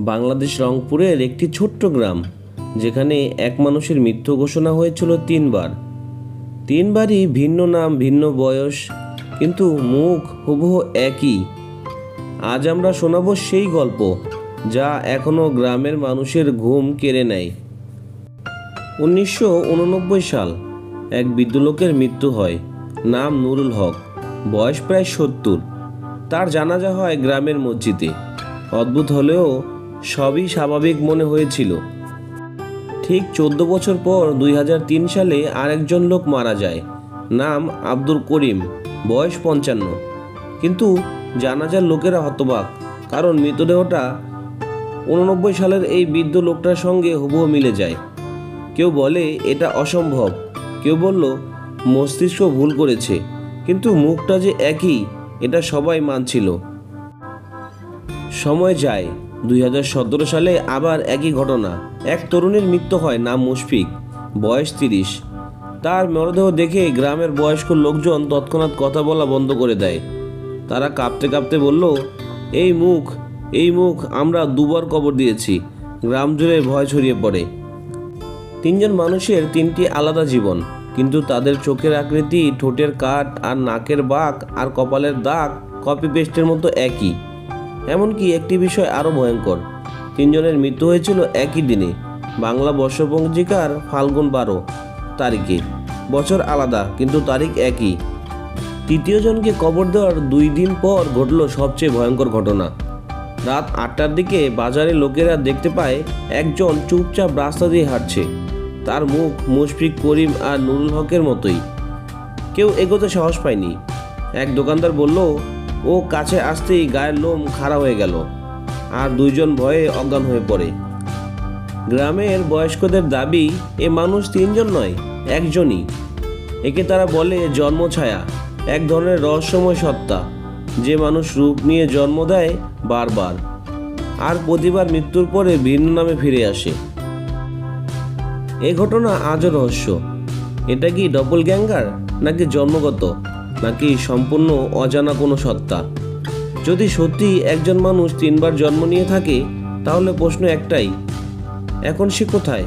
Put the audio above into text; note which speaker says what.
Speaker 1: বাংলাদেশ রংপুরের একটি ছোট্ট গ্রাম, যেখানে এক মানুষের মৃত্যু ঘোষণা হয়েছিল তিনবার। তিনবারই ভিন্ন নাম, ভিন্ন বয়স, কিন্তু মুখ হুবহু একই। আজ আমরা শোনাবো সেই গল্প, যা এখনও গ্রামের মানুষের ঘুম কেড়ে নেয়। উনিশশো উননব্বই সাল এক বৃদ্ধ লোকের মৃত্যু হয়, নাম নুরুল হক, বয়স প্রায় সত্তর। তার জানাজা হয় গ্রামের মসজিদে। অদ্ভুত হলেও সবই স্বাভাবিক মনে হয়েছিল। ঠিক চোদ্দ বছর পর দুই হাজার তিন সালে আরেকজন লোক মারা যায়। নাম আব্দুল করিম, বয়স পঞ্চান্ন। কিন্তু জানাজার লোকেরা হতবাক, কারণ মৃতদেহটা উননব্বই সালের এই বৃদ্ধ লোকটার সঙ্গে হুবহু মিলে যায়। কেউ বলে, এটা অসম্ভব। কেউ বলল, মস্তিষ্ক ভুল করেছে। কিন্তু মুখটা যে একই, এটা সবাই মানছিল। সময় যায় দুই হাজার সতেরো সালে আবার একই ঘটনা। এক তরুণীর মৃত্যু হয় নাম মুশফিক, বয়স তিরিশ। তার মরদেহ দেখে গ্রামের বয়স্ক লোকজন তৎক্ষণাৎ কথা বলা বন্ধ করে দেয়। তারা কাঁপতে কাঁপতে বলল, এই মুখ এই মুখ আমরা দুবার কবর দিয়েছি। গ্রাম জুড়ে ভয় ছড়িয়ে পড়ে। তিনজন মানুষের তিনটি আলাদা জীবন, কিন্তু তাদের চোখের আকৃতি, ঠোঁটের কাঠ আর নাকের বাঁক আর কপালের দাগ কপি পেস্টের মতো একই। এমনকি একটি বিষয় আরও ভয়ঙ্কর। তিনজনের মৃত্যু হয়েছিল একই দিনে, বাংলা বর্ষপঞ্জিকার ফাল্গুন বারো তারিখে। বছর আলাদা, কিন্তু তারিখ একই। তৃতীয় জনকে কবর দেওয়ার দুই দিন পর ঘটল সবচেয়ে ভয়ঙ্কর ঘটনা। রাত আটটার দিকে বাজারে লোকেরা দেখতে পায়, একজন চুপচাপ রাস্তা দিয়ে হাঁটছে। তার মুখ মুশফিক করিম আর নুরুল হকের মতোই। কেউ এগোতে সাহস পায়নি। এক দোকানদার বলল ও কাছে আসতেই গায়ের লোম খাড়া হয়ে গেল আর দুইজন ভয়ে অজ্ঞান হয়ে পড়ে। গ্রামের বয়স্কদের দাবি, এ মানুষ তিনজন নয়, একজনই। একে তারা বলে জন্মছায়া, এক ধরনের রহস্যময় সত্তা। যে মানুষ রূপ নিয়ে জন্ম দেয় বারবার, আর প্রতিবার মৃত্যুর পরে ভিন্ন নামে ফিরে আসে। এই ঘটনা আজও রহস্য। এটা কি ডবল গ্যাঙ্গার নাকি জন্মগত? নাকি সম্পূর্ণ অজানা কোনো সত্তা? যদি সত্যি একজন মানুষ তিনবার জন্ম নিয়ে থাকে, তাহলে প্রশ্ন একটাই, এখন সে কোথায়?